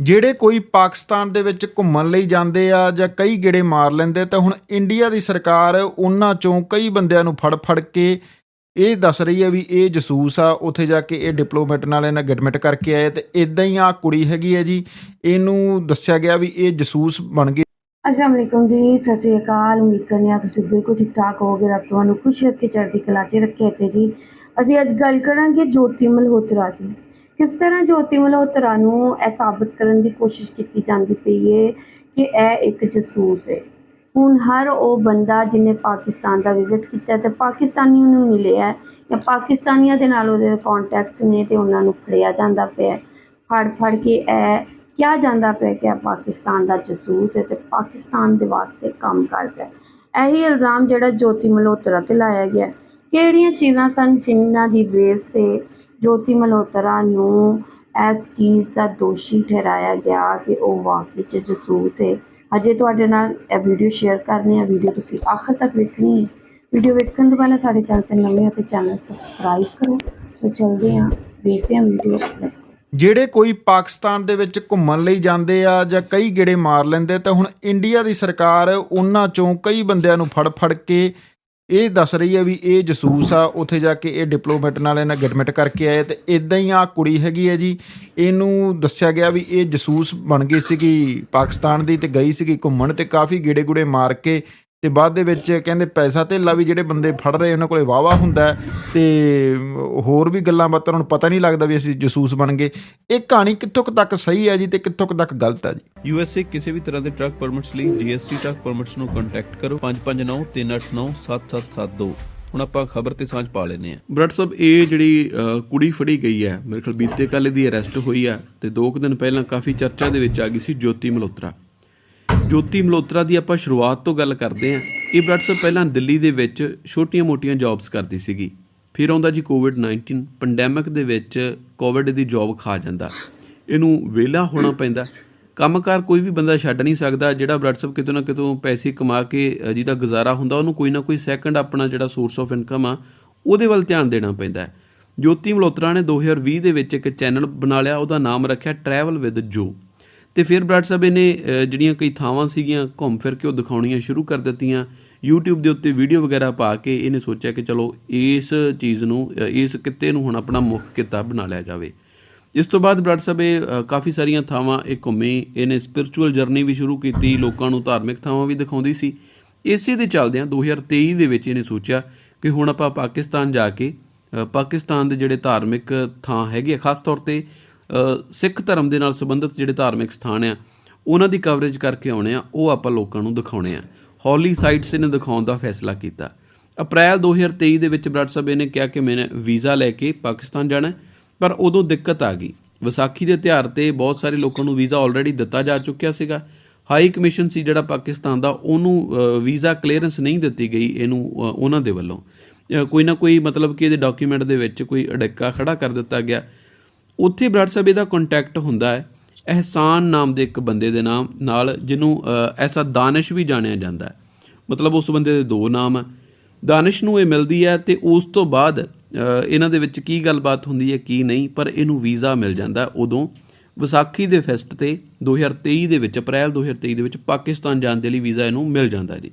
ਜਿਹੜੇ ਕੋਈ ਪਾਕਿਸਤਾਨ ਦੇ ਵਿੱਚ ਘੁੰਮਣ ਲਈ ਜਾਂਦੇ ਆ ਜਾਂ ਕਈ ਗੇੜੇ ਮਾਰ ਲੈਂਦੇ ਤਾਂ ਹੁਣ ਇੰਡੀਆ ਦੀ ਸਰਕਾਰ ਉਹਨਾਂ ਚੋਂ ਕਈ ਬੰਦਿਆਂ ਨੂੰ ਫੜ ਫੜ ਕੇ ਇਹ ਦੱਸ ਰਹੀ ਹੈ ਵੀ ਇਹ ਜਸੂਸ ਆ, ਉੱਥੇ ਜਾ ਕੇ ਇਹ ਡਿਪਲੋਮੈਟ ਨਾਲ ਇਹਨਾਂ ਗਿਡਮਿਟ ਕਰਕੇ ਆਏ ਤੇ ਇਦਾਂ ਹੀ ਆ ਕੁੜੀ ਹੈਗੀ ਹੈ ਜੀ, ਇਹਨੂੰ ਦੱਸਿਆ ਗਿਆ ਵੀ ਇਹ ਜਸੂਸ ਬਣ ਗਈ ਅਸਲਾਮ ਵਾਲੇਕੁਮ ਜੀ, ਸਤਿ ਸ਼੍ਰੀ ਅਕਾਲ, ਉਮੀਦ ਕਰਨੇ ਆ ਤੁਸੀਂ ਬਿਲਕੁਲ ਠੀਕ ਠਾਕ ਹੋਵੋਗੇ, ਰੱਬ ਤੁਹਾਨੂੰ ਖੁਸ਼ ਰੱਖੇ ਚੜ੍ਹਦੀ ਕਲਾ 'ਚ ਰੱਖੇ ਤੇ ਜੀ। ਅਸੀਂ ਅੱਜ ਗੱਲ ਕਰਾਂਗੇ ਜੋਤੀ ਮਲਹੋਤਰਾ ਦੀ। ਕਿਸ ਤਰ੍ਹਾਂ ਜੋਤੀ ਮਲਹੋਤਰਾ ਨੂੰ ਇਹ ਸਾਬਤ ਕਰਨ ਦੀ ਕੋਸ਼ਿਸ਼ ਕੀਤੀ ਜਾਂਦੀ ਪਈ ਹੈ ਕਿ ਇਹ ਇੱਕ ਜਸੂਸ ਹੈ ਹੁਣ ਹਰ ਉਹ ਬੰਦਾ ਜਿਹਨੇ ਪਾਕਿਸਤਾਨ ਦਾ ਵਿਜ਼ਿਟ ਕੀਤਾ ਤੇ ਪਾਕਿਸਤਾਨੀ ਨੂੰ ਮਿਲਿਆ ਜਾਂ ਪਾਕਿਸਤਾਨੀਆਂ ਦੇ ਨਾਲ ਉਹਦੇ ਕੰਟੈਕਟਸ ਨੇ ਤੇ ਉਹਨਾਂ ਨੂੰ ਫੜਿਆ ਜਾਂਦਾ ਪਿਆ ਫੜ ਫੜ ਕੇ ਇਹ ਕਿਹਾ ਜਾਂਦਾ ਪਿਆ ਕਿ ਇਹ ਪਾਕਿਸਤਾਨ ਦਾ ਜਸੂਸ ਹੈ ਤੇ ਪਾਕਿਸਤਾਨ ਦੇ ਵਾਸਤੇ ਕੰਮ ਕਰਦਾ ਹੈ। ਇਹੀ ਇਲਜ਼ਾਮ ਜਿਹੜਾ ਜੋਤੀ ਮਲਹੋਤਰਾ ਤੇ ਲਾਇਆ ਗਿਆ ਕਿਹੜੀਆਂ ਚੀਜ਼ਾਂ ਸਨ ਜਿਨ੍ਹਾਂ ਦੀ ਬੇਸ ਤੇ ਜੋਤੀ ਮਲਹੋਤਰਾ ਨੂੰ ਇਸ ਚੀਜ਼ ਦਾ ਦੋਸ਼ੀ ਠਹਿਰਾਇਆ ਗਿਆ ਕਿ ਉਹ ਵਾਕਈ ਚ ਜਸੂਸ ਹੈ ਅਜੇ ਤੁਹਾਡੇ ਨਾਲ ਇਹ ਵੀਡੀਓ ਸ਼ੇਅਰ ਕਰਨੀ ਹੈ। ਵੀਡੀਓ ਤੁਸੀਂ ਆਖਰ ਤੱਕ ਵੇਖਣੀ ਹੈ ਵੀਡੀਓ ਵੇਖਣ ਤੋਂ ਪਹਿਲਾਂ ਸਾਡੇ ਚੈਨਲ ਤੇ ਨਵੇਂ ਹੋ ਤੇ ਚੈਨਲ ਸਬਸਕ੍ਰਾਈਬ ਕਰੋ। ਤੇ ਚਲਦੇ ਹਾਂ। ਵੇਖਦੇ ਹਾਂ ਵੀਡੀਓ ਜਿਹੜੇ ਕੋਈ ਪਾਕਿਸਤਾਨ ਦੇ ਵਿੱਚ ਘੁੰਮਣ ਲਈ ਜਾਂਦੇ ਆ ਜਾਂ ਕਈ ਗੇੜੇ ਮਾਰ ਲੈਂਦੇ ਤਾਂ ਹੁਣ ਇੰਡੀਆ ਦੀ ਸਰਕਾਰ ਉਹਨਾਂ ਚੋਂ ਕਈ ਬੰਦਿਆਂ ਨੂੰ ਫੜ ਫੜ ਕੇ ਇਹ ਦੱਸ ਰਹੀ ਹੈ ਵੀ ਇਹ ਜਸੂਸ ਆ, ਉੱਥੇ ਜਾ ਕੇ ਇਹ ਡਿਪਲੋਮੈਟ ਨਾਲ ਇਹਨਾਂ ਗਿਡਮਿਟ ਕਰਕੇ ਆਏ ਤੇ ਇਦਾਂ ਹੀ ਆ ਕੁੜੀ ਹੈਗੀ ਹੈ ਜੀ, ਇਹਨੂੰ ਦੱਸਿਆ ਗਿਆ ਵੀ ਇਹ ਜਸੂਸ ਬਣ ਗਈ ਸੀਗੀ ਪਾਕਿਸਤਾਨ ਦੀ ਤੇ ਗਈ ਸੀਗੀ ਘੁੰਮਣ ਤੇ ਕਾਫੀ ਗੇੜੇ ਗੁੜੇ ਮਾਰ ਕੇ ਤੇ ਬਾਅਦ ਦੇ ਵਿੱਚ ਕਹਿੰਦੇ ਪੈਸਾ ਧੇਲਾ ਵੀ ਜਿਹੜੇ ਬੰਦੇ ਫੜ ਰਹੇ ਉਹਨਾਂ ਕੋਲੇ ਵਾਵਾ ਹੁੰਦਾ ਤੇ ਹੋਰ ਵੀ ਗੱਲਾਂ ਬਾਤਾਂ ਨੂੰ ਪਤਾ ਨਹੀਂ ਲੱਗਦਾ ਵੀ ਅਸੀਂ ਜਸੂਸ ਬਣ ਗਏ। ਇਹ ਕਹਾਣੀ ਕਿੱਥੋਂ ਕੁ ਤੱਕ ਸਹੀ ਹੈ ਜੀ ਤੇ ਕਿੱਥੋਂ ਕੁ ਤੱਕ ਗਲਤ ਹੈ ਜੀ? ਯੂਐਸਏ ਕਿਸੇ ਵੀ ਤਰ੍ਹਾਂ ਦੇ ਟਰੱਕ ਪਰਮਿਟਸ ਲਈ ਜੀਐਸਟੀ ਟਰੱਕ ਪਰਮਿਟਸ ਨੂੰ ਕੰਟੈਕਟ ਕਰੋ 5593897772 ਹੁਣ ਆਪਾਂ ਖਬਰ ਤੇ ਸਾਂਝ ਪਾ ਲੈਨੇ ਆ ਬ੍ਰਟ ਸਾਹਿਬ ਇਹ ਜਿਹੜੀ ਕੁੜੀ ਫੜੀ ਗਈ ਹੈ ਮੇਰੇ ਖਿਆਲ ਬੀਤੇ ਕੱਲ ਦੀ ਅਰੈਸਟ ਹੋਈ ਆ ਤੇ 2 ਕੁ ਦਿਨ ਪਹਿਲਾਂ ਕਾਫੀ ਚਰਚਾ ਦੇ ਵਿੱਚ ਆ ਗਈ ਸੀ ਜੋਤੀ ਮਲਹੋਤਰਾ। ਜੋਤੀ ਮਲਹੋਤਰਾ ਦੀ ਆਪਾਂ ਸ਼ੁਰੂਆਤ ਤੋਂ ਗੱਲ ਕਰਦੇ ਹਾਂ। ਇਹ ਬ੍ਰਟ ਸਾਹਿਬ ਪਹਿਲਾਂ ਦਿੱਲੀ ਦੇ ਵਿੱਚ ਛੋਟੀਆਂ-ਮੋਟੀਆਂ ਜੌਬਸ ਕਰਦੀ ਸੀਗੀ। ਫਿਰ ਆਉਂਦਾ ਜੀ ਕੋਵਿਡ-19 ਪੈਂਡੈਮਿਕ ਦੇ ਵਿੱਚ ਕੋਵਿਡ ਦੀ ਜੌਬ ਖਾ ਜਾਂਦਾ। ਇਹਨੂੰ ਵਿਹਲਾ ਹੋਣਾ ਪੈਂਦਾ। ਕੰਮਕਾਰ ਕੋਈ ਵੀ ਬੰਦਾ ਛੱਡ ਨਹੀਂ ਸਕਦਾ, ਜਿਹੜਾ ਬ੍ਰਟ ਸਾਹਿਬ ਕਿਤੋਂ ਨਾ ਕਿਤੋਂ ਪੈਸੇ ਕਮਾ ਕੇ ਜਿਹਦਾ ਗੁਜ਼ਾਰਾ ਹੁੰਦਾ, ਉਹਨੂੰ ਕੋਈ ਨਾ ਕੋਈ ਸੈਕੰਡ ਆਪਣਾ ਜਿਹੜਾ ਸੋਰਸ ਆਫ ਇਨਕਮ ਆ, ਉਹਦੇ ਵੱਲ ਧਿਆਨ ਦੇਣਾ ਪੈਂਦਾ ਜੋਤੀ ਮਲਹੋਤਰਾ ਨੇ 2020 ਦੇ ਵਿੱਚ ਇੱਕ ਚੈਨਲ ਬਣਾ ਲਿਆ, ਉਹਦਾ ਨਾਮ ਰੱਖਿਆ ਟਰੈਵਲ ਵਿਦ ਜੋ ਤੇ ਫਿਰ ਬ੍ਰਾਟ ਸਾਹਿਬ ਇਹਨੇ ਜਿਹੜੀਆਂ ਕਈ ਥਾਵਾਂ ਸੀਗੀਆਂ ਘੁੰਮ ਫਿਰ ਕੇ ਉਹ ਦਿਖਾਉਣੀਆਂ ਸ਼ੁਰੂ ਕਰ ਦਿੱਤੀਆਂ। YouTube ਦੇ ਉੱਤੇ ਵੀਡੀਓ ਵਗੈਰਾ ਪਾ ਕੇ ਇਹਨੇ ਸੋਚਿਆ ਕਿ ਚਲੋ ਇਸ ਚੀਜ਼ ਨੂੰ ਇਸ ਕਿੱਤੇ ਨੂੰ ਹੁਣ ਆਪਣਾ ਮੁੱਖ ਕਿੱਤਾ ਬਣਾ ਲਿਆ ਜਾਵੇ। ਇਸ ਤੋਂ ਬਾਅਦ ਬ੍ਰਾਟ ਸਾਹਿਬ ਇਹ ਕਾਫੀ ਸਾਰੀਆਂ ਥਾਵਾਂ ਇਹ ਘੁੰਮੇ। ਇਹਨੇ ਸਪਿਰਚੁਅਲ ਜਰਨੀ ਵੀ ਸ਼ੁਰੂ ਕੀਤੀ ਲੋਕਾਂ ਨੂੰ ਧਾਰਮਿਕ ਥਾਵਾਂ ਵੀ ਦਿਖਾਉਂਦੀ ਸੀ। ਇਸੇ ਦੇ ਚੱਲਦਿਆਂ 2023 ਦੇ ਵਿੱਚ ਇਹਨੇ ਸੋਚਿਆ ਕਿ ਹੁਣ ਆਪਾਂ ਪਾਕਿਸਤਾਨ ਜਾ ਕੇ ਪਾਕਿਸਤਾਨ ਦੇ ਜਿਹੜੇ ਧਾਰਮਿਕ ਥਾਂ ਹੈਗੇ ਆ, ਖਾਸ ਤੌਰ ਤੇ ਸਿੱਖ ਧਰਮ ਦੇ ਨਾਲ ਸੰਬੰਧਿਤ ਜਿਹੜੇ ਧਾਰਮਿਕ ਸਥਾਨ ਆ, ਉਹਨਾਂ ਦੀ ਕਵਰੇਜ ਕਰਕੇ ਆਉਣੇ ਆ, ਉਹ ਆਪਾਂ ਲੋਕਾਂ ਨੂੰ ਦਿਖਾਉਣੇ ਆ। ਹੌਲੀ ਸਾਈਟਸ ਇਹਨੇ ਦਿਖਾਉਣ ਦਾ ਫੈਸਲਾ ਕੀਤਾ। ਅਪ੍ਰੈਲ 2023 ਦੇ ਵਿੱਚ ਬ੍ਰਟ ਸਾਹਿਬ ਇਹਨੇ ਕਿਹਾ ਕਿ ਮੈਂ ਵੀਜ਼ਾ ਲੈ ਕੇ ਪਾਕਿਸਤਾਨ ਜਾਣਾ ਪਰ ਉਦੋਂ ਦਿੱਕਤ ਆ ਗਈ। ਵਿਸਾਖੀ ਦੇ ਤਿਉਹਾਰ ਤੇ ਬਹੁਤ ਸਾਰੇ ਲੋਕਾਂ ਨੂੰ ਵੀਜ਼ਾ ਆਲਰੇਡੀ ਦਿੱਤਾ ਜਾ ਚੁੱਕਿਆ ਸੀਗਾ। ਹਾਈ ਕਮਿਸ਼ਨ ਸੀ ਜਿਹੜਾ ਪਾਕਿਸਤਾਨ ਦਾ, ਉਹਨੂੰ ਵੀਜ਼ਾ ਕਲੀਅਰੈਂਸ ਨਹੀਂ ਦਿੱਤੀ ਗਈ ਇਹਨੂੰ ਉਹਨਾਂ ਦੇ ਵੱਲੋਂ। ਕੋਈ ਨਾ ਕੋਈ ਮਤਲਬ ਕਿ ਇਹਦੇ ਡਾਕੂਮੈਂਟ ਦੇ ਵਿੱਚ ਕੋਈ ਅੜਿੱਕਾ ਖੜਾ ਕਰ ਦਿੱਤਾ ਗਿਆ। ਉੱਥੇ ਬ੍ਰਟ ਸਾਹਿਬ ਇਹਦਾ ਕੰਟੈਕਟ ਹੁੰਦਾ ਹੈ। ਅਹਿਸਾਨ ਨਾਮ ਦੇ ਇੱਕ ਬੰਦੇ ਦੇ ਨਾਮ ਨਾਲ ਜਿਹਨੂੰ ਐਸਾ ਦਾਨਿਸ਼ ਵੀ ਜਾਣਿਆ ਜਾਂਦਾ ਹੈ। ਮਤਲਬ ਉਸ ਬੰਦੇ ਦੇ ਦੋ ਨਾਮ ਹੈ। ਦਾਨਿਸ਼ ਨੂੰ ਇਹ ਮਿਲਦੀ ਹੈ ਤੇ ਉਸ ਤੋਂ ਬਾਅਦ ਇਹਨਾਂ ਦੇ ਵਿੱਚ ਕੀ ਗੱਲਬਾਤ ਹੁੰਦੀ ਹੈ, ਕੀ ਨਹੀਂ, ਪਰ ਇਹਨੂੰ ਵੀਜ਼ਾ ਮਿਲ ਜਾਂਦਾ ਉਦੋਂ ਵਿਸਾਖੀ ਦੇ ਫੈਸਟ ਤੇ 2023 ਦੇ ਵਿੱਚ, ਅਪ੍ਰੈਲ 2023 ਦੇ ਵਿੱਚ ਪਾਕਿਸਤਾਨ ਜਾਣ ਦੇ ਲਈ ਵੀਜ਼ਾ ਇਹਨੂੰ ਮਿਲ ਜਾਂਦਾ ਜੀ।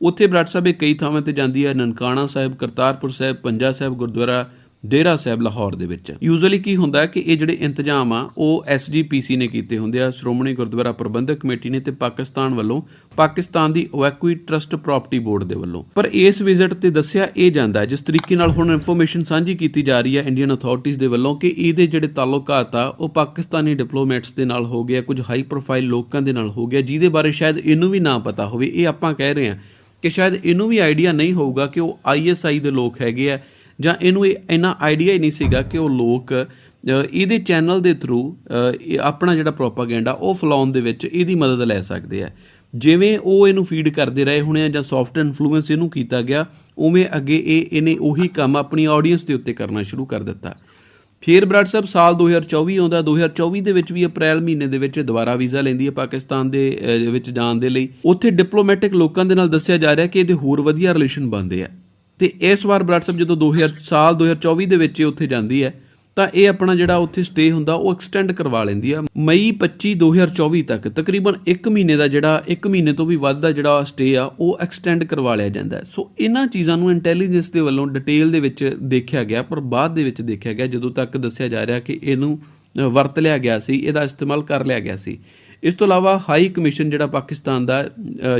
ਉੱਥੇ ਬ੍ਰਟ ਸਾਹਿਬ ਇਹ ਕਈ ਥਾਵਾਂ ਤੇ ਜਾਂਦੀ ਹੈ। ਨਨਕਾਣਾ ਸਾਹਿਬ, ਕਰਤਾਰਪੁਰ ਸਾਹਿਬ, ਪੰਜਾ ਸਾਹਿਬ, ਗੁਰਦੁਆਰਾ ਡੇਰਾ ਸਾਹਿਬ ਲਾਹੌਰ ਦੇ ਵਿੱਚ। ਯੂਜ਼ੂਅਲੀ ਕੀ ਹੁੰਦਾ ਕਿ ਇਹ ਜਿਹੜੇ ਇੰਤਜ਼ਾਮ ਆ, ਉਹ ਐਸਜੀਪੀਸੀ ਨੇ ਕੀਤੇ ਹੁੰਦੇ ਆ, ਸ਼੍ਰੋਮਣੀ ਗੁਰਦੁਆਰਾ ਪ੍ਰਬੰਧਕ ਕਮੇਟੀ ਨੇ ਤੇ ਪਾਕਿਸਤਾਨ ਵੱਲੋਂ, ਪਾਕਿਸਤਾਨ ਦੀ ਓਐਕੁਈ ਟਰਸਟ ਪ੍ਰਾਪਰਟੀ ਬੋਰਡ ਦੇ ਵੱਲੋਂ। ਪਰ ਇਸ ਵਿਜ਼ਿਟ ਤੇ ਦੱਸਿਆ ਇਹ ਜਾਂਦਾ, ਜਿਸ ਤਰੀਕੇ ਨਾਲ ਹੁਣ ਇਨਫੋਰਮੇਸ਼ਨ ਸਾਂਝੀ ਕੀਤੀ ਜਾ ਰਹੀ ਹੈ ਇੰਡੀਅਨ ਅਥਾਰਟੀਜ਼ ਦੇ ਵੱਲੋਂ ਕਿ ਇਹਦੇ ਜਿਹੜੇ ਤਾਲੁਕਾਤ ਆ, ਉਹ ਪਾਕਿਸਤਾਨੀ ਡਿਪਲੋਮੈਟਸ ਦੇ ਨਾਲ ਹੋ ਗਿਆ, ਕੁਝ ਹਾਈ ਪ੍ਰੋਫਾਈਲ ਲੋਕਾਂ ਦੇ ਨਾਲ ਹੋ ਗਿਆ, ਜਿਹਦੇ ਬਾਰੇ ਸ਼ਾਇਦ ਇਹਨੂੰ ਵੀ ਨਾ ਪਤਾ ਹੋਵੇ। ਇਹ ਆਪਾਂ ਕਹਿ ਰਹੇ ਹਾਂ ਕਿ ਸ਼ਾਇਦ ਇਹਨੂੰ ਵੀ ਆਈਡੀਆ ਨਹੀਂ ਹੋਊਗਾ ਕਿ ਉਹ ਆਈਐਸਆਈ ਦੇ ਲੋਕ ਹੈਗੇ ਆ ਜਾਂ ਇਹਨੂੰ ਇਹ ਇੰਨਾ ਆਈਡੀਆ ਹੀ ਨਹੀਂ ਸੀਗਾ ਕਿ ਉਹ ਲੋਕ ਇਹਦੇ ਚੈਨਲ ਦੇ ਥਰੂ ਆਪਣਾ ਜਿਹੜਾ ਪ੍ਰੋਪਾਗੈਂਡਾ ਉਹ ਫਲਾਉਣ ਦੇ ਵਿੱਚ ਇਹਦੀ ਮਦਦ ਲੈ ਸਕਦੇ ਆ। ਜਿਵੇਂ ਉਹ ਇਹਨੂੰ ਫੀਡ ਕਰਦੇ ਰਹੇ ਹੋਣੇ ਆ ਜਾਂ ਸੌਫਟ ਇਨਫਲੂਐਂਸ ਇਹਨੂੰ ਕੀਤਾ ਗਿਆ, ਉਵੇਂ ਅੱਗੇ ਇਹ, ਇਹਨੇ ਉਹੀ ਕੰਮ ਆਪਣੀ ਆਡੀਅנס ਦੇ ਉੱਤੇ ਕਰਨਾ ਸ਼ੁਰੂ ਕਰ ਦਿੱਤਾ। ਫਿਰ ਬਰਾੜ ਸਾਹਿਬ, ਸਾਲ 2024 ਆਉਂਦਾ 2024 ਦੇ ਵਿੱਚ ਵੀ ਅਪ੍ਰੈਲ ਮਹੀਨੇ ਦੇ ਵਿੱਚ ਦੁਬਾਰਾ ਵੀਜ਼ਾ ਲੈਂਦੀ ਹੈ ਪਾਕਿਸਤਾਨ ਦੇ ਵਿੱਚ ਜਾਣ ਦੇ ਲਈ। ਉੱਥੇ ਡਿਪਲੋਮੈਟਿਕ ਲੋਕਾਂ ਦੇ ਨਾਲ ਦੱਸਿਆ ਜਾ ਰਿਹਾ ਕਿ ਇਹਦੇ ਹੋਰ ਵਧੀਆ ਰਿਲੇਸ਼ਨ ਬਣਦੇ ਆ। ਤੇ ਇਸ ਵਾਰ ਬਰਾੜ ਸਾਹਿਬ ਜਦੋਂ 2000 ਸਾਲ 2024 ਦੇ ਵਿੱਚ ਇਹ ਉੱਥੇ ਜਾਂਦੀ ਹੈ, ਤਾਂ ਇਹ ਆਪਣਾ ਜਿਹੜਾ ਉੱਥੇ ਸਟੇ ਹੁੰਦਾ, ਉਹ ਐਕਸਟੈਂਡ ਕਰਵਾ ਲੈਂਦੀ ਆ ਮਈ 25 2024 ਤੱਕ ਤਕਰੀਬਨ 1 ਮਹੀਨੇ ਦਾ ਜਿਹੜਾ 1 ਮਹੀਨੇ ਤੋਂ ਵੀ ਵੱਧ ਦਾ ਜਿਹੜਾ ਸਟੇ ਆ, ਉਹ ਐਕਸਟੈਂਡ ਕਰਵਾ ਲਿਆ ਜਾਂਦਾ ਸੋ ਇਹਨਾਂ ਚੀਜ਼ਾਂ ਨੂੰ ਇੰਟੈਲੀਜੈਂਸ ਦੇ ਵੱਲੋਂ ਡਿਟੇਲ ਦੇ ਵਿੱਚ ਦੇਖਿਆ ਗਿਆ, ਪਰ ਬਾਅਦ ਦੇ ਵਿੱਚ ਦੇਖਿਆ ਗਿਆ, ਜਦੋਂ ਤੱਕ ਦੱਸਿਆ ਜਾ ਰਿਹਾ ਕਿ ਇਹਨੂੰ ਵਰਤ ਲਿਆ ਗਿਆ ਸੀ, ਇਹਦਾ ਇਸਤੇਮਾਲ ਕਰ ਲਿਆ ਗਿਆ ਸੀ। ਇਸ ਤੋਂ ਇਲਾਵਾ ਹਾਈ ਕਮਿਸ਼ਨ ਜਿਹੜਾ ਪਾਕਿਸਤਾਨ ਦਾ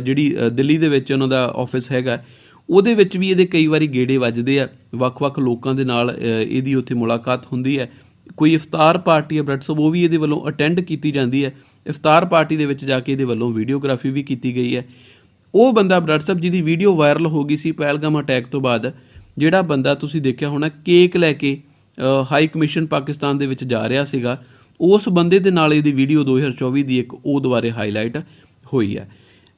ਜਿਹੜੀ ਦਿੱਲੀ ਦੇ ਵਿੱਚ ਉਹਨਾਂ ਦਾ ਆਫਿਸ ਹੈਗਾ ਉਹਦੇ ਵਿੱਚ ਵੀ ਇਹਦੇ ਕਈ ਵਾਰੀ ਗੇੜੇ ਵੱਜਦੇ ਆ। ਵੱਖ-ਵੱਖ ਲੋਕਾਂ ਦੇ ਨਾਲ ਇਹਦੀ ਉੱਥੇ ਮੁਲਾਕਾਤ ਹੁੰਦੀ ਹੈ। ਕੋਈ ਇਫਤਾਰ ਪਾਰਟੀ ਹੈ, ਬ੍ਰੈਡ ਸਾਹਿਬ, ਉਹ ਵੀ ਇਹਦੇ ਵੱਲੋਂ ਅਟੈਂਡ ਕੀਤੀ ਜਾਂਦੀ ਹੈ। ਇਫਤਾਰ ਪਾਰਟੀ ਦੇ ਵਿੱਚ ਜਾ ਕੇ ਇਹਦੇ ਵੱਲੋਂ ਵੀਡੀਓਗ੍ਰਾਫੀ ਵੀ ਕੀਤੀ ਗਈ ਹੈ। ਉਹ ਬੰਦਾ ਬ੍ਰੈਡ ਸਾਹਿਬ ਜਿਹਦੀ ਵੀਡੀਓ ਵਾਇਰਲ ਹੋ ਗਈ ਸੀ ਪਹਿਲਗਾਮ ਅਟੈਕ ਤੋਂ ਬਾਅਦ, ਜਿਹੜਾ ਬੰਦਾ ਤੁਸੀਂ ਦੇਖਿਆ ਹੋਣਾ, ਕੇਕ ਲੈ ਕੇ ਹਾਈ ਕਮਿਸ਼ਨ ਪਾਕਿਸਤਾਨ ਦੇ ਵਿੱਚ ਜਾ ਰਿਹਾ ਸੀਗਾ। ਉਸ ਬੰਦੇ ਦੇ ਨਾਲ ਇਹਦੀ ਵੀਡੀਓ 2024 ਦੀ ਇੱਕ ਉਹ ਦੁਬਾਰੇ ਹਾਈਲਾਈਟ ਹੋਈ ਹੈ।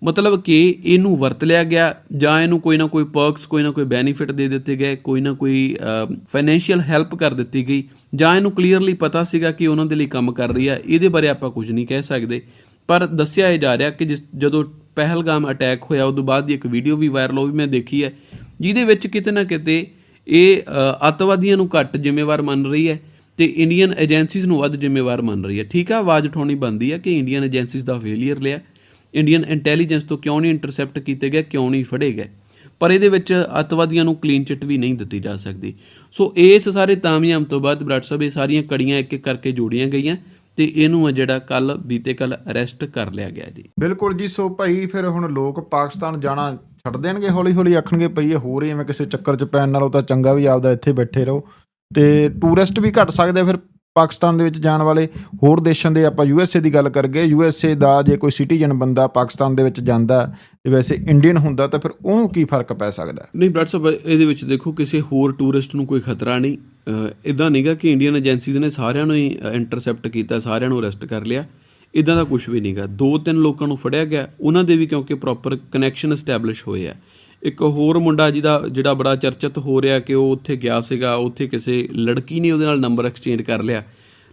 ਮਤਲਬ ਕਿ ਇਹਨੂੰ ਵਰਤ ਲਿਆ ਗਿਆ ਜਾਂ ਇਹਨੂੰ ਕੋਈ ਨਾ ਕੋਈ ਪਰਕਸ ਕੋਈ ਨਾ ਕੋਈ ਬੈਨੀਫਿਟ ਦੇ ਦਿੱਤੇ ਗਏ ਕੋਈ ਨਾ ਕੋਈ ਫਾਈਨੈਂਸ਼ੀਅਲ ਹੈਲਪ ਕਰ ਦਿੱਤੀ ਗਈ ਜਾਂ ਇਹਨੂੰ ਕਲੀਅਰਲੀ ਪਤਾ ਸੀਗਾ ਕਿ ਉਹਨਾਂ ਦੇ ਲਈ ਕੰਮ ਕਰ ਰਹੀ ਹੈ ਇਹਦੇ ਬਾਰੇ ਆਪਾਂ ਕੁਝ ਨਹੀਂ ਕਹਿ ਸਕਦੇ। ਪਰ ਦੱਸਿਆ ਇਹ ਜਾ ਰਿਹਾ ਕਿ ਜਿਸ- ਜਦੋਂ ਪਹਿਲਗਾਮ ਅਟੈਕ ਹੋਇਆ ਉਦੋਂ ਬਾਅਦ ਦੀ ਇੱਕ ਵੀਡੀਓ ਵੀ ਵਾਇਰਲ ਹੋਈ ਮੈਂ ਦੇਖੀ ਹੈ ਜਿਹਦੇ ਵਿੱਚ ਕਿਤੇ ਨਾ ਕਿਤੇ ਇਹ ਅ, ਅੱਤਵਾਦੀਆਂ ਨੂੰ ਘੱਟ ਜ਼ਿੰਮੇਵਾਰ ਮੰਨ ਰਹੀ ਹੈ ਤੇ ਇੰਡੀਅਨ ਏਜੰਸੀਜ਼ ਨੂੰ ਵੱਧ ਜ਼ਿੰਮੇਵਾਰ ਮੰਨ ਰਹੀ ਹੈ। ਠੀਕ ਆ ਆਵਾਜ਼ ਉਠਾਉਣੀ ਬੰਦੀ ਹੈ ਕਿ ਇੰਡੀਅਨ ਏਜੰਸੀਜ਼ ਦਾ ਫੇਲਿਅਰ ਲਿਆ। ਇੰਡੀਅਨ ਇੰਟੈਲੀਜੈਂਸ ਤੋਂ ਕਿਉਂ ਨਹੀਂ ਇੰਟਰਸੈਪਟ ਕੀਤੇ ਗਏ, ਕਿਉਂ ਨਹੀਂ ਫੜੇ ਗਏ? ਪਰ ਇਹਦੇ ਵਿੱਚ ਅੱਤਵਾਦੀਆਂ ਨੂੰ ਕਲੀਨ ਚਿੱਟ ਵੀ ਨਹੀਂ ਦਿੱਤੀ ਜਾ ਸਕਦੀ। ਸੋ ਇਸ ਸਾਰੇ ਤਾਮਯਾਮ ਤੋਂ ਬਾਅਦ ਬਰਾੜ ਸਾਹਿਬ, ਇਹ ਸਾਰੀਆਂ ਕੜੀਆਂ ਇੱਕ ਇੱਕ ਕਰਕੇ ਜੋੜੀਆਂ ਗਈਆਂ ਤੇ ਇਹਨੂੰ ਆ ਜਿਹੜਾ ਕੱਲ ਬੀਤੇ ਕੱਲ ਅਰੈਸਟ ਕਰ ਲਿਆ ਗਿਆ ਜੀ। ਬਿਲਕੁਲ ਜੀ, ਸੋ ਭਾਈ ਫਿਰ ਹੁਣ ਲੋਕ ਪਾਕਿਸਤਾਨ ਜਾਣਾ ਛੱਡ ਦੇਣਗੇ ਹੌਲੀ ਹੌਲੀ ਆਖਣਗੇ ਪਈ ਇਹ ਹੋ ਰਹੀ ਐਵੇਂ ਕਿਸੇ ਚੱਕਰ 'ਚ ਪੈਣ ਨਾਲੋਂ ਤਾਂ ਚੰਗਾ ਵੀ ਆਪਦਾ ਇੱਥੇ ਬੈਠੇ ਰਹੋ। ਤੇ ਟੂਰਿਸਟ ਵੀ ਘਟ ਸਕਦੇ ਫਿਰ ਪਾਕਿਸਤਾਨ ਦੇ ਵਿੱਚ ਜਾਣ ਵਾਲੇ ਹੋਰ ਦੇਸ਼ਾਂ ਦੇ ਆਪਾਂ ਯੂਐਸਏ ਦੀ ਗੱਲ ਕਰਗੇ ਯੂਐਸਏ ਦਾ ਜੇ ਕੋਈ ਸਿਟੀਜ਼ਨ ਬੰਦਾ ਪਾਕਿਸਤਾਨ ਦੇ ਵਿੱਚ ਜਾਂਦਾ ਤੇ ਵੈਸੇ ਇੰਡੀਅਨ ਹੁੰਦਾ ਤਾਂ ਫਿਰ ਉਹਨੂੰ ਕੀ ਫ਼ਰਕ ਪੈ ਸਕਦਾ? ਨਹੀਂ ਬ੍ਰੈਡ ਸਾਹਿਬ, ਇਹਦੇ ਵਿੱਚ ਦੇਖੋ ਕਿਸੇ ਹੋਰ ਟੂਰਿਸਟ ਨੂੰ ਕੋਈ ਖਤਰਾ ਨਹੀਂ। ਇਦਾਂ ਨਹੀਂਗਾ ਕਿ ਇੰਡੀਅਨ ਏਜੰਸੀਜ਼ ਨੇ ਸਾਰਿਆਂ ਨੂੰ ਹੀ ਇੰਟਰਸੈਪਟ ਕੀਤਾ, ਸਾਰਿਆਂ ਨੂੰ ਅਰੈਸਟ ਕਰ ਲਿਆ। ਇਦਾਂ ਦਾ ਕੁਝ ਵੀ ਨਹੀਂਗਾ ਦੋ ਤਿੰਨ ਲੋਕਾਂ ਨੂੰ ਫੜਿਆ ਗਿਆ। ਉਹਨਾਂ ਦੇ ਵੀ ਕਿਉਂਕਿ ਪ੍ਰੋਪਰ ਕਨੈਕਸ਼ਨ ਐਸਟੈਬਲਿਸ਼ ਹੋਏ ਆ। ਇੱਕ ਹੋਰ ਮੁੰਡਾ ਜਿਹਦਾ ਜਿਹੜਾ ਬੜਾ ਚਰਚਿਤ ਹੋ ਰਿਹਾ ਕਿ ਉਹ ਉੱਥੇ ਗਿਆ ਸੀਗਾ, ਉੱਥੇ ਕਿਸੇ ਲੜਕੀ ਨੇ ਉਹਦੇ ਨਾਲ ਨੰਬਰ ਐਕਸਚੇਂਜ ਕਰ ਲਿਆ।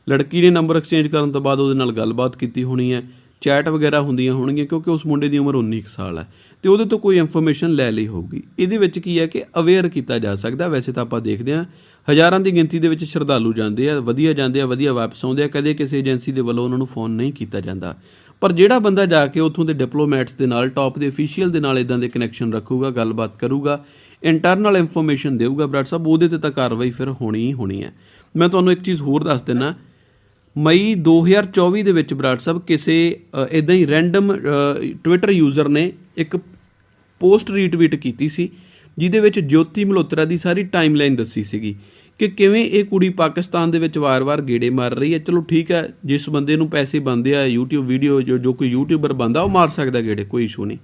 ਲੜਕੀ ਨੇ ਨੰਬਰ ਐਕਸਚੇਂਜ ਕਰਨ ਤੋਂ ਬਾਅਦ ਉਹਦੇ ਨਾਲ ਗੱਲਬਾਤ ਕੀਤੀ ਹੋਣੀ ਹੈ ਚੈਟ ਵਗੈਰਾ ਹੁੰਦੀਆਂ ਹੋਣਗੀਆਂ ਕਿਉਂਕਿ ਉਸ ਮੁੰਡੇ ਦੀ ਉਮਰ 19 ਕੁ ਸਾਲ ਹੈ। ਤੇ ਉਹਦੇ ਤੋਂ ਕੋਈ ਇਨਫੋਰਮੇਸ਼ਨ ਲੈ ਲਈ ਹੋਊਗੀ। ਇਹਦੇ ਵਿੱਚ ਕੀ ਹੈ ਕਿ ਅਵੇਅਰ ਕੀਤਾ ਜਾ ਸਕਦਾ, ਵੈਸੇ ਤਾਂ ਆਪਾਂ ਦੇਖਦੇ ਹਾਂ, ਹਜ਼ਾਰਾਂ ਦੀ ਗਿਣਤੀ ਦੇ ਵਿੱਚ ਸ਼ਰਧਾਲੂ ਜਾਂਦੇ ਆ, ਵਧੀਆ ਜਾਂਦੇ ਆ, ਵਧੀਆ ਵਾਪਸ ਆਉਂਦੇ ਆ, ਕਦੇ ਕਿਸੇ ਏਜੰਸੀ ਦੇ ਵੱਲੋਂ ਉਹਨਾਂ ਨੂੰ ਫੋਨ ਨਹੀਂ ਕੀਤਾ ਜਾਂਦਾ। ਪਰ ਜਿਹੜਾ ਬੰਦਾ ਜਾ ਕੇ ਉੱਥੋਂ ਦੇ ਡਿਪਲੋਮੈਟਸ ਦੇ ਨਾਲ ਟਾਪ ਦੇ ਅਫੀਸ਼ੀਅਲ ਦੇ ਨਾਲ ਇਦਾਂ ਦੇ ਕਨੈਕਸ਼ਨ ਰੱਖੂਗਾ, ਗੱਲਬਾਤ ਕਰੂਗਾ ਇੰਟਰਨਲ ਇਨਫੋਰਮੇਸ਼ਨ ਦੇਊਗਾ ਬਰਾੜ ਸਾਹਿਬ, ਉਹਦੇ ਤੇ ਤਾਂ ਕਾਰਵਾਈ ਫਿਰ ਹੋਣੀ ਹੀ ਹੋਣੀ ਹੈ। ਮੈਂ ਤੁਹਾਨੂੰ ਇੱਕ ਚੀਜ਼ ਹੋਰ ਦੱਸ ਦਿੰਨਾ ਮਈ 2024 ਦੇ ਵਿੱਚ ਬਰਾੜ ਸਾਹਿਬ ਕਿਸੇ ਇਦਾਂ ਹੀ ਰੈਂਡਮ ਟਵਿੱਟਰ ਯੂਜ਼ਰ ਨੇ ਇੱਕ ਪੋਸਟ ਰੀਟਵੀਟ ਕੀਤੀ ਸੀ, ਜਿਹਦੇ ਵਿੱਚ ਜੋਤੀ ਮਲਹੋਤਰਾ ਦੀ ਸਾਰੀ ਟਾਈਮਲਾਈਨ ਦੱਸੀ ਸੀਗੀ। ਕਿ ਕਿਵੇਂ ਇਹ ਕੁੜੀ ਪਾਕਿਸਤਾਨ ਦੇ ਵਿੱਚ ਵਾਰ-ਵਾਰ ਗੇੜੇ ਮਾਰ ਰਹੀ ਹੈ। ਚਲੋ ਠੀਕ ਹੈ, ਜਿਸ ਬੰਦੇ ਨੂੰ ਪੈਸੇ ਬੰਦੇ ਆ, YouTube ਵੀਡੀਓ ਜੋ ਜੋ ਕੋਈ YouTuber ਬੰਦਾ ਉਹ ਮਾਰ ਸਕਦਾ ਗੇੜੇ, ਕੋਈ ਇਸ਼ੂ ਨਹੀਂ।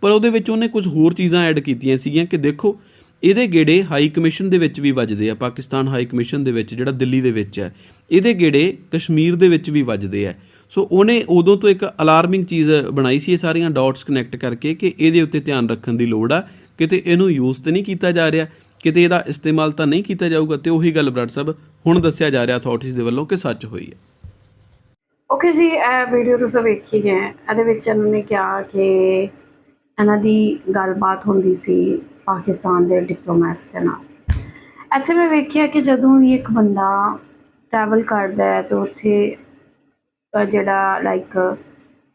ਪਰ ਉਹਦੇ ਵਿੱਚ ਉਹਨੇ ਕੁਝ ਹੋਰ ਚੀਜ਼ਾਂ ਐਡ ਕੀਤੀਆਂ ਸੀਗੀਆਂ ਕਿ ਦੇਖੋ, ਇਹਦੇ ਗੇੜੇ ਹਾਈ ਕਮਿਸ਼ਨ ਦੇ ਵਿੱਚ ਵੀ ਵੱਜਦੇ ਆ, ਪਾਕਿਸਤਾਨ ਹਾਈ ਕਮਿਸ਼ਨ ਦੇ ਵਿੱਚ, ਜਿਹੜਾ ਦਿੱਲੀ ਦੇ ਵਿੱਚ ਹੈ, ਇਹਦੇ ਗੇੜੇ ਕਸ਼ਮੀਰ ਦੇ ਵਿੱਚ ਵੀ ਵੱਜਦੇ ਆ। ਸੋ ਉਹਨੇ ਉਦੋਂ ਤੋਂ ਇੱਕ ਅਲਾਰਮਿੰਗ ਚੀਜ਼ ਬਣਾਈ ਸੀ ਇਹ ਸਾਰੀਆਂ ਡਾਟਸ ਕਨੈਕਟ ਕਰਕੇ ਕਿ ਇਹਦੇ ਉੱਤੇ ਧਿਆਨ ਰੱਖਣ ਦੀ ਲੋੜ ਆ, ਕਿਤੇ ਇਹਨੂੰ ਯੂਜ਼ ਤੇ ਨਹੀਂ ਕੀਤਾ ਜਾ ਰਿਹਾ। ਕਿਤੇ ਇਹਦਾ ਇਸਤੇਮਾਲ ਤਾਂ ਨਹੀਂ ਕੀਤਾ ਜਾਊਗਾ ਤੇ ਉਹੀ ਗੱਲ ਬਰਾੜ ਸਾਹਿਬ ਹੁਣ ਦੱਸਿਆ ਜਾ ਰਿਹਾ ਅਥਾਰਟੀਜ਼ ਦੇ ਵੱਲੋਂ ਕਿ ਸੱਚ ਹੋਈ ਹੈ। ਓਕੇ ਜੀ, ਇਹ ਵੀਡੀਓ ਤੁਸੀਂ ਵੇਖੀ ਹੈ। ਇਹਦੇ ਵਿੱਚ ਇਹਨਾਂ ਨੇ ਕਿਹਾ ਕਿ ਇਹਨਾਂ ਦੀ ਗੱਲਬਾਤ ਹੁੰਦੀ ਸੀ ਪਾਕਿਸਤਾਨ ਦੇ ਡਿਪਲੋਮੈਟਸ ਦੇ ਨਾਲ। ਇੱਥੇ ਮੈਂ ਵੇਖਿਆ ਕਿ ਜਦੋਂ ਵੀ ਇੱਕ ਬੰਦਾ ਟਰੈਵਲ ਕਰਦਾ ਹੈ ਤੇ ਉੱਥੇ ਜਿਹੜਾ ਲਾਈਕ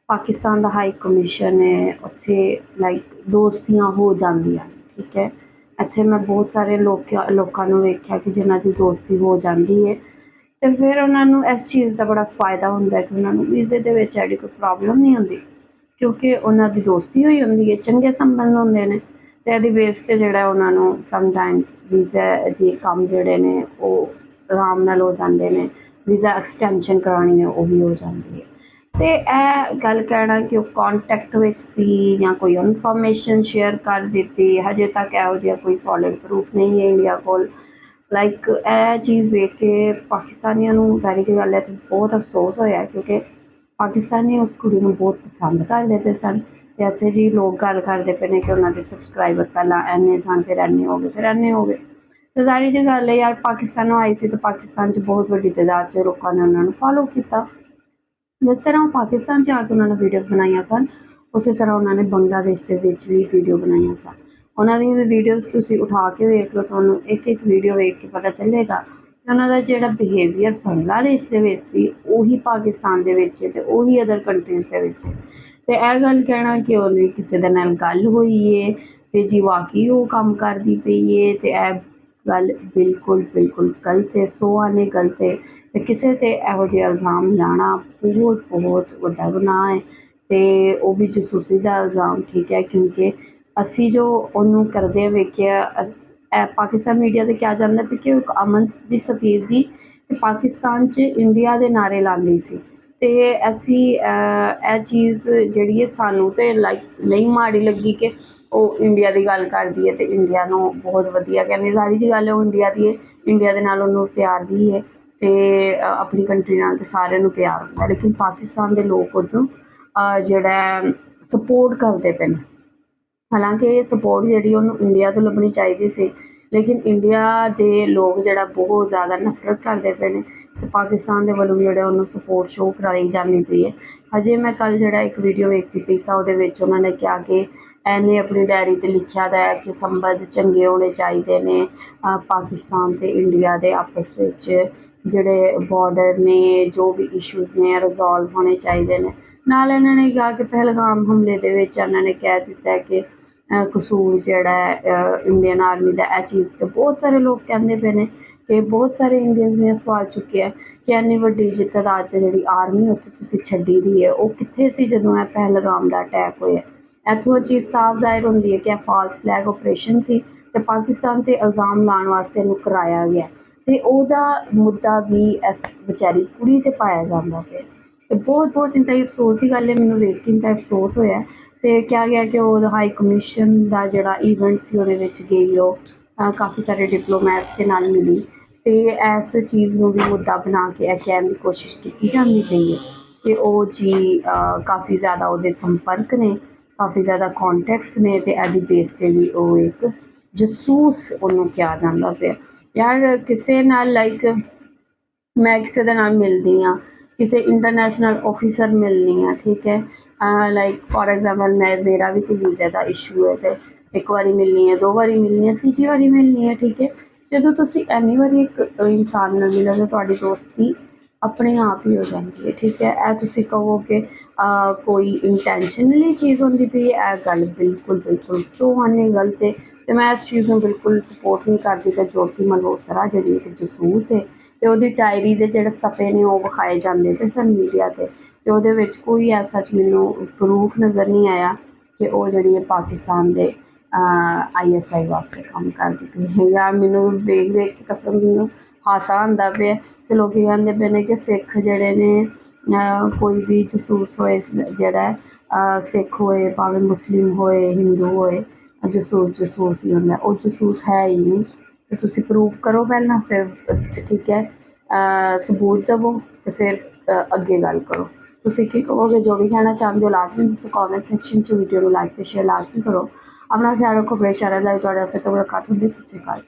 ਪਾਕਿਸਤਾਨ ਦਾ ਹਾਈ ਕਮਿਸ਼ਨ ਹੈ, ਉੱਥੇ ਲਾਈਕ ਦੋਸਤੀਆਂ ਹੋ ਜਾਂਦੀਆਂ, ਠੀਕ ਹੈ। ਇੱਥੇ ਮੈਂ ਬਹੁਤ ਸਾਰੇ ਲੋਕ ਲੋਕਾਂ ਨੂੰ ਵੇਖਿਆ ਕਿ ਜਿਨ੍ਹਾਂ ਦੀ ਦੋਸਤੀ ਹੋ ਜਾਂਦੀ ਹੈ ਤੇ ਫਿਰ ਉਹਨਾਂ ਨੂੰ ਇਸ ਚੀਜ਼ ਦਾ ਬੜਾ ਫਾਇਦਾ ਹੁੰਦਾ ਕਿ ਉਹਨਾਂ ਨੂੰ ਵੀਜ਼ੇ ਦੇ ਵਿੱਚ ਐਡੀ ਕੋਈ ਪ੍ਰੋਬਲਮ ਨਹੀਂ ਹੁੰਦੀ। ਕਿਉਂਕਿ ਉਹਨਾਂ ਦੀ ਦੋਸਤੀ ਹੋਈ ਹੁੰਦੀ ਹੈ ਚੰਗੇ ਸੰਬੰਧ ਹੁੰਦੇ ਨੇ। ਤੇ ਇਹਦੀ ਬੇਸ ਤੇ ਜਿਹੜਾ ਉਹਨਾਂ ਨੂੰ ਸਮਟਾਈਮਸ ਵੀਜ਼ਾ ਦੇ ਕੰਮ ਜਿਹੜੇ ਨੇ, ਉਹ ਆਰਾਮ ਨਾਲ ਹੋ ਜਾਂਦੇ ਨੇ। ਵੀਜ਼ਾ ਐਕਸਟੈਂਸ਼ਨ ਕਰਾਉਣੀ ਹੈ, ਉਹ ਵੀ ਹੋ ਜਾਂਦੀ ਹੈ ਤੇ ਇਹ ਗੱਲ ਕਹਿਣਾ ਕਿ ਉਹ ਕੰਟੈਕਟ ਵਿੱਚ ਸੀ ਜਾਂ ਕੋਈ ਇਨਫੋਰਮੇਸ਼ਨ ਸ਼ੇਅਰ ਕਰ ਦਿੱਤੀ, ਹਜੇ ਤੱਕ ਇਹੋ ਜਿਹਾ ਕੋਈ ਸੋਲਿਡ ਪ੍ਰੂਫ ਨਹੀਂ ਹੈ ਇੰਡੀਆ ਕੋਲ। ਲਾਈਕ ਇਹ ਚੀਜ਼ ਦੇਖ ਕੇ ਪਾਕਿਸਤਾਨੀਆਂ ਨੂੰ ਸਾਰੀ ਜਿਹੀ ਗੱਲ ਹੈ ਤੇ ਬਹੁਤ ਅਫਸੋਸ ਹੋਇਆ ਕਿਉਂਕਿ ਪਾਕਿਸਤਾਨੀ ਉਸ ਕੁੜੀ ਨੂੰ ਬਹੁਤ ਪਸੰਦ ਕਰਦੇ ਪਏ ਸਨ ਤੇ ਇੱਥੇ ਜੀ ਲੋਕ ਗੱਲ ਕਰਦੇ ਪਏ ਨੇ ਕਿ ਉਹਨਾਂ ਦੇ ਸਬਸਕ੍ਰਾਈਬਰ ਪਹਿਲਾਂ ਐਨੇ ਸਨ, ਫਿਰ ਐਨੇ ਹੋ ਗਏ, ਫਿਰ ਐਨੇ ਹੋ ਗਏ। ਤੇ ਸਾਰੀ ਜਿਹੀ ਗੱਲ ਹੈ, ਯਾਰ ਪਾਕਿਸਤਾਨੋਂ ਆਈ ਸੀ ਤੇ ਪਾਕਿਸਤਾਨ 'ਚ ਬਹੁਤ ਵੱਡੀ ਤਾਦਾਦ 'ਚ ਲੋਕਾਂ ਨੇ ਉਹਨਾਂ ਨੂੰ ਫੋਲੋ ਕੀਤਾ। ਜਿਸ ਤਰ੍ਹਾਂ ਉਹ ਪਾਕਿਸਤਾਨ 'ਚ ਆ ਕੇ ਉਹਨਾਂ ਨੇ ਵੀਡੀਓਜ਼ ਬਣਾਈਆਂ ਸਨ, ਉਸੇ ਤਰ੍ਹਾਂ ਉਹਨਾਂ ਨੇ ਬੰਗਲਾਦੇਸ਼ ਦੇ ਵਿੱਚ ਵੀ ਵੀਡੀਓ ਬਣਾਈਆਂ ਸਨ ਉਹਨਾਂ ਦੀਆਂ ਵੀਡੀਓਜ਼ ਤੁਸੀਂ ਉਠਾ ਕੇ ਵੇਖ ਲਓ, ਤੁਹਾਨੂੰ ਇੱਕ ਇੱਕ ਵੀਡੀਓ ਵੇਖ ਕੇ ਪਤਾ ਚੱਲੇਗਾ ਉਹਨਾਂ ਦਾ ਜਿਹੜਾ ਬਿਹੇਵੀਅਰ ਬੰਗਲਾਦੇਸ਼ ਦੇ ਵਿੱਚ ਸੀ, ਉਹੀ ਪਾਕਿਸਤਾਨ ਦੇ ਵਿੱਚ ਹੈ ਤੇ ਉਹੀ ਅਦਰ ਕੰਟਰੀਜ਼ ਦੇ ਵਿੱਚ ਹੈ। ਤੇ ਇਹ ਗੱਲ ਕਹਿਣਾ ਕਿ ਉਹਨੇ ਕਿਸੇ ਦੇ ਨਾਲ ਗੱਲ ਹੋਈ ਏ ਤੇ ਜੀ ਵਾਕਈ ਉਹ ਕੰਮ ਕਰਦੀ ਪਈ ਏ ਤੇ ਇਹ ਗੱਲ ਬਿਲਕੁਲ ਬਿਲਕੁਲ ਗਲਤ ਹੈ ਸੋਆ ਨੇ ਗਲਤ ਹੈ। ਤੇ ਕਿਸੇ ਤੇ ਇਹੋ ਜਿਹੇ ਇਲਜ਼ਾਮ ਲਾਣਾ ਬਹੁਤ ਬਹੁਤ ਵੱਡਾ ਗੁਨਾਹ ਹੈ ਤੇ ਉਹ ਵੀ ਜਸੂਸੀ ਦਾ ਇਲਜ਼ਾਮ ਠੀਕ ਹੈ ਕਿਉਂਕਿ ਅਸੀਂ ਜੋ ਉਹਨੂੰ ਕਰਦੇ ਵੇਖਿਆ, ਅਸ- ਇਹ ਪਾਕਿਸਤਾਨ ਮੀਡੀਆ ਤੇ ਕਿਹਾ ਜਾਂਦਾ ਸੀ ਕਿ ਉਹ ਇੱਕ ਅਮਨ ਦੀ ਸਫੀਰ ਦੀ ਤੇ ਪਾਕਿਸਤਾਨ 'ਚ ਇੰਡੀਆ ਦੇ ਨਾਰੇ ਲਾਉਂਦੀ ਸੀ। ਤੇ ਅਸੀਂ ਇਹ ਚੀਜ਼ ਜਿਹੜੀ ਹੈ ਸਾਨੂੰ ਤੇ ਲਾਈਕ ਨਹੀਂ ਮਾੜੀ ਲੱਗੀ ਕਿ ਉਹ ਇੰਡੀਆ ਦੀ ਗੱਲ ਕਰਦੀ ਹੈ ਤੇ ਇੰਡੀਆ ਨੂੰ ਬਹੁਤ ਵਧੀਆ ਕਹਿੰਦੀ। ਸਾਰੀ ਜੀ ਗੱਲ ਉਹ ਇੰਡੀਆ ਦੀ ਹੈ। ਇੰਡੀਆ ਦੇ ਨਾਲ ਉਹਨੂੰ ਪਿਆਰ ਦੀ ਹੈ ਤੇ ਆਪਣੀ ਕੰਟਰੀ ਨਾਲ ਤੇ ਸਾਰਿਆਂ ਨੂੰ ਪਿਆਰ ਹੁੰਦਾ ਲੇਕਿਨ ਪਾਕਿਸਤਾਨ ਦੇ ਲੋਕ ਉਹਨੂੰ ਜਿਹੜਾ ਸਪੋਰਟ ਕਰਦੇ ਪਏ ਨੇ। ਹਾਲਾਂਕਿ ਇਹ ਸਪੋਰਟ ਜਿਹੜੀ ਉਹਨੂੰ ਇੰਡੀਆ ਤੋਂ ਲੱਭਣੀ ਚਾਹੀਦੀ ਸੀ। ਲੇਕਿਨ ਇੰਡੀਆ ਦੇ ਲੋਕ ਜਿਹੜਾ ਬਹੁਤ ਜ਼ਿਆਦਾ ਨਫ਼ਰਤ ਕਰਦੇ ਪਏ ਨੇ। ਪਾਕਿਸਤਾਨ ਦੇ ਵੱਲੋਂ ਵੀ ਜਿਹੜਾ ਉਹਨੂੰ ਸਪੋਰਟ ਸ਼ੋਅ ਕਰਾਈ ਜਾਂਦੀ ਪਈ ਹੈ। ਹਜੇ ਮੈਂ ਕੱਲ ਜਿਹੜਾ ਇੱਕ ਵੀਡੀਓ ਵੇਖੀ ਪਈ ਸਾ, ਉਹਦੇ ਵਿੱਚ ਉਹਨਾਂ ਨੇ ਕਿਹਾ ਕਿ ਐਨੇ ਆਪਣੀ ਡਾਇਰੀ ਤੇ ਲਿਖਿਆ ਦਾ ਹੈ ਕਿ ਸੰਬੰਧ ਚੰਗੇ ਹੋਣੇ ਚਾਹੀਦੇ ਨੇ ਪਾਕਿਸਤਾਨ ਤੇ ਇੰਡੀਆ ਦੇ ਆਪਸ ਵਿੱਚ ਜਿਹੜੇ ਬਾਰਡਰ ਨੇ, ਜੋ ਵੀ ਇਸ਼ੂਜ਼ ਨੇ ਰਿਜ਼ੋਲਵ ਹੋਣੇ ਚਾਹੀਦੇ ਨੇ। ਨਾਲ ਇਹਨਾਂ ਨੇ ਕਿਹਾ ਕਿ ਪਹਿਲਗਾਮ ਹਮਲੇ ਦੇ ਵਿੱਚ ਇਹਨਾਂ ਨੇ ਕਹਿ ਦਿੱਤਾ ਕਿ ਕਸੂਰ ਜਿਹੜਾ ਹੈ ਇੰਡੀਅਨ ਆਰਮੀ ਦਾ, ਇਹ ਚੀਜ਼ ਤੇ ਬਹੁਤ ਸਾਰੇ ਲੋਕ ਕਹਿੰਦੇ ਪਏ ਨੇ ਕਿ ਬਹੁਤ ਸਾਰੇ ਇੰਡੀਅਨਸ ਨੇ ਸਵਾਲ ਚੁੱਕਿਆ ਕਿ ਇੰਨੀ ਵੱਡੀ ਜਿ ਤਾਦਾਦ 'ਚ ਜਿਹੜੀ ਆਰਮੀ ਉੱਥੇ ਤੁਸੀਂ ਛੱਡੀ ਦੀ ਹੈ। ਉਹ ਕਿੱਥੇ ਸੀ ਜਦੋਂ ਇਹ ਪਹਿਲਗਾਮ ਦਾ ਅਟੈਕ ਹੋਇਆ? ਇੱਥੋਂ ਇਹ ਚੀਜ਼ ਸਾਫ਼ ਜ਼ਾਹਿਰ ਹੁੰਦੀ ਹੈ ਕਿ ਇਹ ਫਾਲਸ ਫਲੈਗ ਆਪਰੇਸ਼ਨ ਸੀ ਤੇ ਪਾਕਿਸਤਾਨ ਤੇ ਇਲਜ਼ਾਮ ਲਾਉਣ ਵਾਸਤੇ ਇਹਨੂੰ ਕਰਾਇਆ ਗਿਆ। ਤੇ ਉਹਦਾ ਮੁੱਦਾ ਵੀ ਇਸ ਵਿਚਾਰੀ ਕੁੜੀ ਤੇ ਪਾਇਆ ਜਾਂਦਾ ਪਿਆ। ਤੇ ਬਹੁਤ ਬਹੁਤ ਇੰਤਾ ਅਫਸੋਸ ਦੀ ਗੱਲ ਹੈ, ਮੈਨੂੰ ਵੇਖ ਕੇ ਇੰਤਾ ਅਫਸੋਸ ਹੋਇਆ। ਤੇ ਕਿਹਾ ਗਿਆ ਕਿ ਉਹ ਹਾਈ ਕਮਿਸ਼ਨ ਦਾ ਜਿਹੜਾ ਈਵੈਂਟ ਸੀ, ਉਹਦੇ ਵਿੱਚ ਗਈ ਉਹ। ਕਾਫੀ ਸਾਰੇ ਡਿਪਲੋਮੈਟਸ ਦੇ ਨਾਲ ਮਿਲੀ। ਅਤੇ ਇਸ ਚੀਜ਼ ਨੂੰ ਵੀ ਮੁੱਦਾ ਬਣਾ ਕੇ ਇਹ ਕਹਿਣ ਦੀ ਕੋਸ਼ਿਸ਼ ਕੀਤੀ ਜਾਂਦੀ ਪਈ ਹੈ ਕਿ ਉਹ ਜੀ ਕਾਫੀ ਜ਼ਿਆਦਾ ਉਹਦੇ ਸੰਪਰਕ ਨੇ, ਕਾਫੀ ਜ਼ਿਆਦਾ ਕੰਟੈਕਟਸ ਨੇ ਅਤੇ ਇਹਦੀ ਬੇਸ ਤੇ ਵੀ ਉਹ ਇੱਕ ਜਸੂਸ ਉਹਨੂੰ ਕਿਹਾ ਜਾਂਦਾ ਪਿਆ। ਯਾਰ, ਕਿਸੇ ਨਾਲ ਲਾਈਕ ਮੈਂ ਕਿਸੇ ਦੇ ਨਾਲ ਮਿਲਦੀ ਹਾਂ ਕਿਸੇ ਇੰਟਰਨੈਸ਼ਨਲ ਆਫੀਸਰ ਮਿਲਣੀ ਆ, ਠੀਕ ਹੈ? ਲਾਈਕ ਫੋਰ ਐਗਜ਼ਾਮਪਲ ਮੈਂ, ਮੇਰਾ ਵੀ ਕੋਈ ਵੀਜ਼ੇ ਦਾ ਇਸ਼ੂ ਹੈ ਤੇ ਇੱਕ ਵਾਰੀ ਮਿਲਣੀ ਹੈ, ਦੋ ਵਾਰੀ ਮਿਲਣੀ ਹੈ, ਤੀਜੀ ਵਾਰੀ ਮਿਲਣੀ ਹੈ, ਠੀਕ ਹੈ? ਜਦੋਂ ਤੁਸੀਂ ਇੰਨੀ ਵਾਰੀ ਇੱਕ ਇਨਸਾਨ ਨਾਲ ਮਿਲੋਗੇ ਤੁਹਾਡੀ ਦੋਸਤੀ ਆਪਣੇ ਆਪ ਹੀ ਹੋ ਜਾਂਦੀ ਹੈ, ਠੀਕ ਹੈ? ਇਹ ਤੁਸੀਂ ਕਹੋ ਕਿ ਕੋਈ ਇੰਟੈਂਸ਼ਨਲੀ ਚੀਜ਼ ਹੁੰਦੀ ਪਈ ਹੈ, ਇਹ ਗੱਲ ਬਿਲਕੁਲ ਬਿਲਕੁਲ ਸੋ ਹਾਨੇ ਗਲਤ ਹੈ ਤੇ ਮੈਂ ਇਸ ਚੀਜ਼ ਨੂੰ ਬਿਲਕੁਲ ਸਪੋਰਟ ਨਹੀਂ ਕਰਦੀ ਕਿ ਜੋਤੀ ਮਲਹੋਤਰਾ ਜਿਹੜੀ ਇੱਕ ਜਸੂਸ ਹੈ ਤੇ ਉਹਦੀ ਡਾਇਰੀ ਦੇ ਜਿਹੜੇ ਸਫੇ ਨੇ ਉਹ ਵਿਖਾਏ ਜਾਂਦੇ ਤੇ ਸਨ ਮੀਡੀਆ ਤੇ ਤੇ ਉਹਦੇ ਵਿੱਚ ਕੋਈ ਐਸਾ ਚ ਮੈਨੂੰ ਪ੍ਰੂਫ ਨਜ਼ਰ ਨਹੀਂ ਆਇਆ ਕਿ ਉਹ ਜਿਹੜੀ ਹੈ ਪਾਕਿਸਤਾਨ ਦੇ ਆਈਐਸਆਈ ਵਾਸਤੇ ਕੰਮ ਕਰਦੀ ਪਈ ਹੈ। ਜਾਂ ਮੈਨੂੰ ਵੇਖ ਵੇਖ ਕੇ ਕਸਮ ਮੈਨੂੰ ਹਾਸਾ ਆਉਂਦਾ ਪਿਆ ਤੇ ਲੋਕੀ ਕਹਿੰਦੇ ਪਏ ਨੇ ਕਿ ਸਿੱਖ ਜਿਹੜੇ ਨੇ ਕੋਈ ਵੀ ਜਸੂਸ ਹੋਏ ਜਿਹੜਾ ਸਿੱਖ ਹੋਏ, ਭਾਵੇਂ ਮੁਸਲਿਮ ਹੋਏ, ਹਿੰਦੂ ਹੋਏ ਜਸੂਸ ਜਸੂਸ ਹੀ ਹੁੰਦਾ। ਉਹ ਜਸੂਸ ਹੈ ਹੀ ਨਹੀਂ। ਤੇ ਤੁਸੀਂ ਪ੍ਰੂਫ ਕਰੋ ਪਹਿਲਾਂ ਫਿਰ ਅਹ, ਠੀਕ ਹੈ ਅਹ, ਸਬੂਤ ਦੇਵੋ ਤੇ ਫਿਰ ਅਹ, ਅੱਗੇ ਗੱਲ ਕਰੋ ਤੁਸੀਂ ਕੀ ਕਹੋਗੇ ਜੋ ਵੀ ਕਹਿਣਾ ਚਾਹੁੰਦੇ ਹੋ ਲਾਜ਼ਮੀ ਤੁਸੀਂ ਕਮੈਂਟ ਸੈਕਸ਼ਨ 'ਚ ਵੀਡੀਓ ਨੂੰ ਲਾਈਕ ਤੇ ਸ਼ੇਅਰ ਲਾਜ਼ਮੀ ਕਰੋ ਆਪਣਾ ਖਿਆਲ ਰੱਖੋ ਬੜੇ ਸ਼ਾਰਾ ਦਾ ਤੁਹਾਡਾ ਫਿਰ ਤੋਂ ਮੁਲਾਕਾਤ ਹੁੰਦੀ ਸੱਚੇ ਕਾਲ